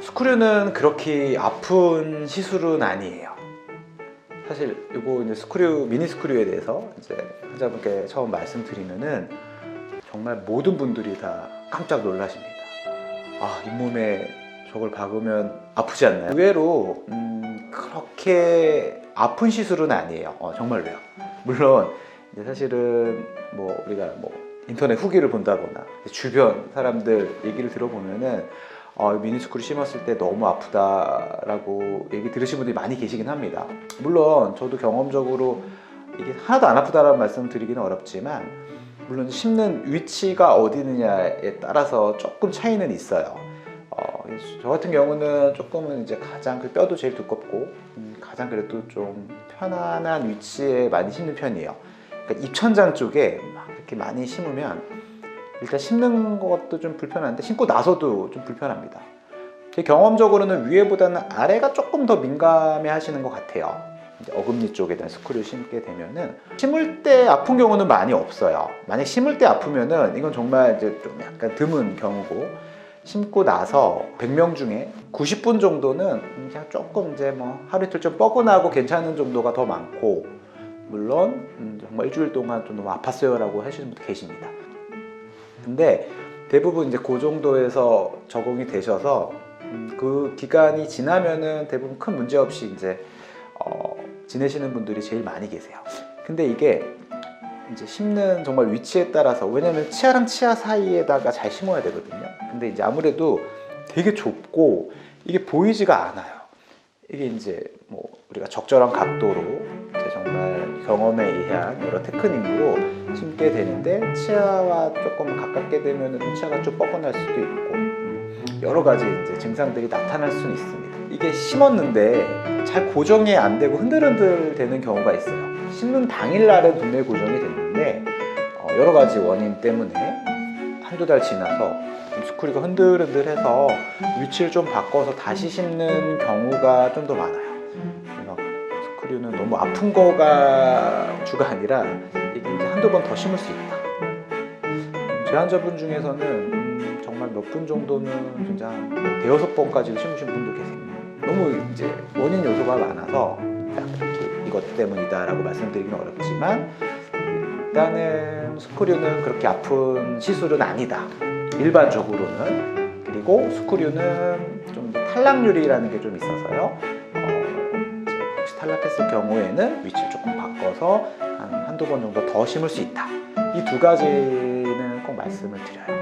스크류는 그렇게 아픈 시술은 아니에요. 사실 이거 이제 스크류 미니 스크류에 대해서 이제 환자분께 처음 말씀드리면은 정말 모든 분들이 다 깜짝 놀라십니다. 아 잇몸에 저걸 박으면 아프지 않나요? 의외로 음, 그렇게 아픈 시술은 아니에요. 어, 정말로요. 물론 이제 사실은 뭐 우리가 뭐 인터넷 후기를 본다거나 주변 사람들 얘기를 들어보면은 어, 미니스크를 심었을 때 너무 아프다라고 얘기 들으신 분들이 많이 계시긴 합니다. 물론 저도 경험적으로 이게 하나도 안 아프다라는 말씀 드리기는 어렵지만 물론 심는 위치가 어디느냐에 따라서 조금 차이는 있어요. 어, 저 같은 경우는 조금은 이제 가장 그 뼈도 제일 두껍고 음, 가장 그래도 좀 편안한 위치에 많이 심는 편이에요. 그러니까 입천장 쪽에 막 이렇게 많이 심으면 일단 심는 것도 좀 불편한데 심고 나서도 좀 불편합니다. 제 경험적으로는 위에보다는 아래가 조금 더 민감해 하시는 것 같아요. 어금니 쪽에 대한 스크류 심게 되면은 심을 때 아픈 경우는 많이 없어요. 만약 심을 때 아프면은 이건 정말 이제 좀 약간 드문 경우고 심고 나서 100명 중에 90분 정도는 그냥 조금 이제 뭐 하루 이틀 좀 뻐근하고 괜찮은 정도가 더 많고 물론 음, 정말 일주일 동안 좀 너무 아팠어요 라고 하시는 분도 계십니다. 근데 대부분 이제 그 정도에서 적응이 되셔서 음, 그 기간이 지나면은 대부분 큰 문제 없이 이제 어, 지내시는 분들이 제일 많이 계세요. 근데 이게 이제 심는 정말 위치에 따라서 왜냐면 치아랑 치아 사이에다가 잘 심어야 되거든요. 근데 이제 아무래도 되게 좁고 이게 보이지가 않아요. 이게 이제 뭐 우리가 적절한 각도로 이제 정말 경험에 의한 여러 테크닉으로 심게 되는데 치아와 조금 가깝게 되면 치아가 좀 뻐근할 수도 있고 여러 가지 이제 증상들이 나타날 수는 있습니다. 이게 심었는데 잘 고정이 안 되고 흔들흔들 되는 경우가 있어요. 심는 당일 날은 분명히 고정이 됐는데 어, 여러 가지 원인 때문에 한두 달 지나서 스크류가 흔들흔들해서 위치를 좀 바꿔서 다시 심는 경우가 좀 더 많아요. 막 스크류는 너무 아픈 거가 주가 아니라 이게 한두 번 더 심을 수 있다. 제 환자분 중에서는 음, 정말 몇 분 정도는 진짜 뭐 대여섯 번까지 심으신 분도 계세요. 너무 이제 원인 요소가 많아서 딱 이렇게 이것 때문이다라고 말씀드리기는 어렵지만 일단은 스크류는 그렇게 아픈 시술은 아니다. 일반적으로는 그리고 스크류는 좀 탈락률이라는 게 좀 있어서요. 어, 혹시 탈락했을 경우에는 위치를 조금 바꿔서 한 한두 번 정도 더 심을 수 있다. 이 두 가지는 꼭 말씀을 드려요.